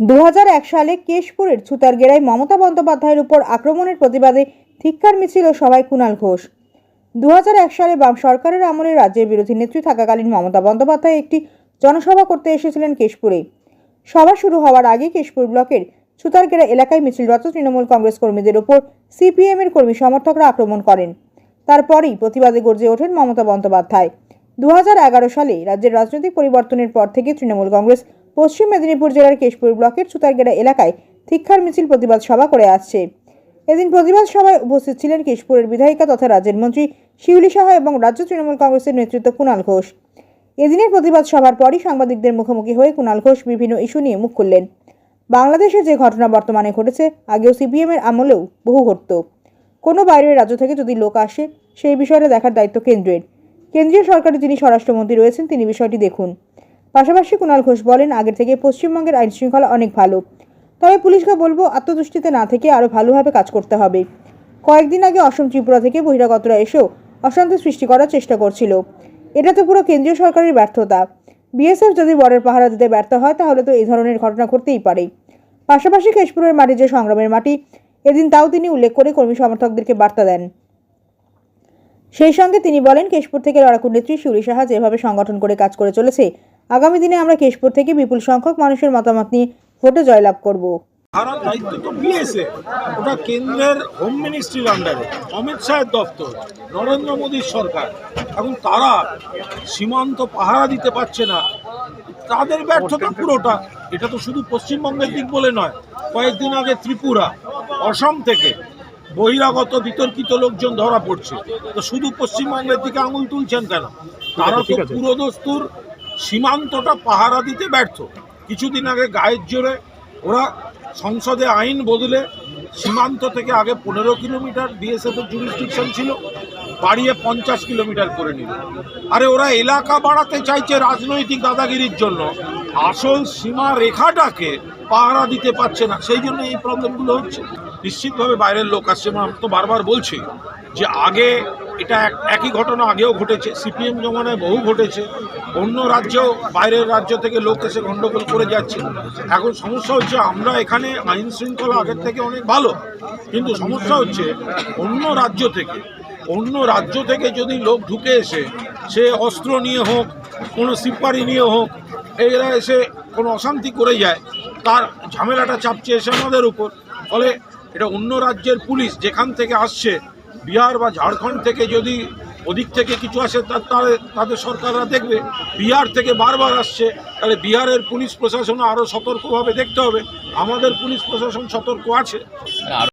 দু সালে কেশপুরের ছুতারগেরায় মমতা বন্দ্যোপাধ্যায়ের উপর আক্রমণের প্রতিবাদে ধিক্কার মিছিল ও সভায় কুণাল ঘোষ। দু সালে বাম সরকারের আমলে রাজ্যের বিরোধী নেত্রী থাকাকালীন মমতা বন্দ্যোপাধ্যায় একটি জনসভা করতে এসেছিলেন কেশপুরে। সভা শুরু হওয়ার আগে কেশপুর ব্লকের ছুতারগেরা এলাকায় মিছিলরত তৃণমূল কংগ্রেস কর্মীদের ওপর সিপিএম এর কর্মী সমর্থকরা আক্রমণ করেন। তারপরেই প্রতিবাদে গর্জে ওঠেন মমতা বন্দ্যোপাধ্যায়। দু হাজার এগারো সালে রাজ্যের রাজনৈতিক পরিবর্তনের পর থেকে তৃণমূল কংগ্রেস পশ্চিম মেদিনীপুর জেলার কেশপুর ব্লকের সুতারগেড়া এলাকায় ধিক্ষার মিছিল প্রতিবাদ সভা করে আসছে। এদিন প্রতিবাদ সভায় উপস্থিত ছিলেন কেশপুরের বিধায়িকা তথা রাজ্যের মন্ত্রী শিউলি সাহা এবং রাজ্য তৃণমূল কংগ্রেসের নেতৃত্ব কুণাল ঘোষ। এদিনের প্রতিবাদ সভার পরই সাংবাদিকদের মুখোমুখি হয়ে কুণাল ঘোষ বিভিন্ন ইস্যু নিয়ে মুখ খুললেন। বাংলাদেশে যে ঘটনা বর্তমানে ঘটেছে, আগেও সিপিএম এর আমলেও বহু ঘটত। কোনো বাইরের রাজ্য থেকে যদি লোক আসে, সেই বিষয়টা দেখার দায়িত্ব কেন্দ্রের। কেন্দ্রীয় সরকারে যিনি স্বরাষ্ট্রমন্ত্রী রয়েছেন, তিনি বিষয়টি দেখুন। পাশাপাশি কুণাল ঘোষ বলেন, আগের থেকে পশ্চিমবঙ্গের আইন শৃঙ্খলা অনেক ভালো। তবে পুলিশকে বলব, আত্মদৃষ্টিতে না থেকে আরও ভালোভাবে কাজ করতে হবে। কয়েকদিন আগে অসম ত্রিপুরা থেকে বহিরাগতরা এসেও অশান্তি সৃষ্টি করার চেষ্টা করছিল। এটা তো পুরো কেন্দ্রীয় সরকারের ব্যর্থতা। বিএসএফ যদি বর্ডার পাহারা দিতে ব্যর্থ হয়, তাহলে তো এই ধরনের ঘটনা ঘটতেই পারে। পাশাপাশি কেশপুরের মাটি যে সংগ্রামের মাটি, এদিন তাও তিনি উল্লেখ করে কর্মী সমর্থকদেরকে বার্তা দেন। সেই সঙ্গে তিনি বলেন, কেশপুর থেকে লড়াকু নেত্রী শিউলি সাহা যেভাবে সংগঠন করে কাজ করে চলেছে আগামী দিনে আমরা কেশপুর থেকে বিপুল সংখ্যক মানুষের মতামত নিয়ে ভোটে জয়লাভ করব। ভারত দায়িত্ব তো বিএসএ ওটা কেন্দ্রের হোম মিনিস্ট্রির আন্ডারে অমিত শাহের দপ্তর নরেন্দ্র মোদীর সরকার। এখন তারা সীমান্ত পাহারা দিতে পারছে না। তাদের ব্যর্থতা পুরোটা। এটা তো শুধু পশ্চিমবঙ্গের দিক বলে নয় কয়েকদিন আগে ত্রিপুরা অসম থেকে বহিরাগত বিতর্কিত লোকজন ধরা পড়ছে। তো শুধু পশ্চিমবঙ্গের দিকে আঙুল তুলছেন কেন? তারা তো পুরোদস্তুর সীমান্তটা পাহারা দিতে ব্যর্থ। কিছুদিন আগে গায়ের জোরে ওরা সংসদে আইন বদলে সীমান্ত থেকে আগে পনেরো কিলোমিটার বিএসএফ এর জুরিসডিকশন ছিল, বাড়িয়ে পঞ্চাশ কিলোমিটার করে নিল। আরে ওরা এলাকা বাড়াতে চাইছে রাজনৈতিক দাদাগিরির জন্য। আসল সীমা রেখাটাকে পাহারা দিতে পারছে না, সেই জন্য এই প্রবলেমগুলো হচ্ছে। নিশ্চিতভাবে বাইরের লোক আসছে এবং আমি তো বারবার বলছি যে আগে এটা এক- একই ঘটনা আগেও ঘটেছে। সিপিএম জমানায় বহু ঘটেছে। অন্য রাজ্যেও, বাইরের রাজ্য থেকে লোক এসে গণ্ডগোল করে যাচ্ছে। এখন সমস্যা হচ্ছে, আমরা এখানে আইন শৃঙ্খলা আগের থেকে অনেক ভালো। কিন্তু সমস্যা হচ্ছে, অন্য রাজ্য থেকে, অন্য রাজ্য থেকে যদি লোক ঢুকে এসে, সে অস্ত্র নিয়ে হোক, কোনো সিপারি নিয়ে হোক, এরা এসে কোনো অশান্তি করে যায়, তার ঝামেলাটা চাপছে এসে আমাদের উপর। ফলে এটা অন্য রাজ্যের পুলিশ যেখান থেকে আসছে বিহার বা ঝাড়খণ্ড থেকে যদি ওদিক থেকে কিছু আসে তাদের সরকাররা দেখবে। বিহার থেকে বারবার আসছে। তাহলে বিহারের পুলিশ প্রশাসন আরও সতর্কভাবে দেখতে হবে। আমাদের পুলিশ প্রশাসন সতর্ক আছে।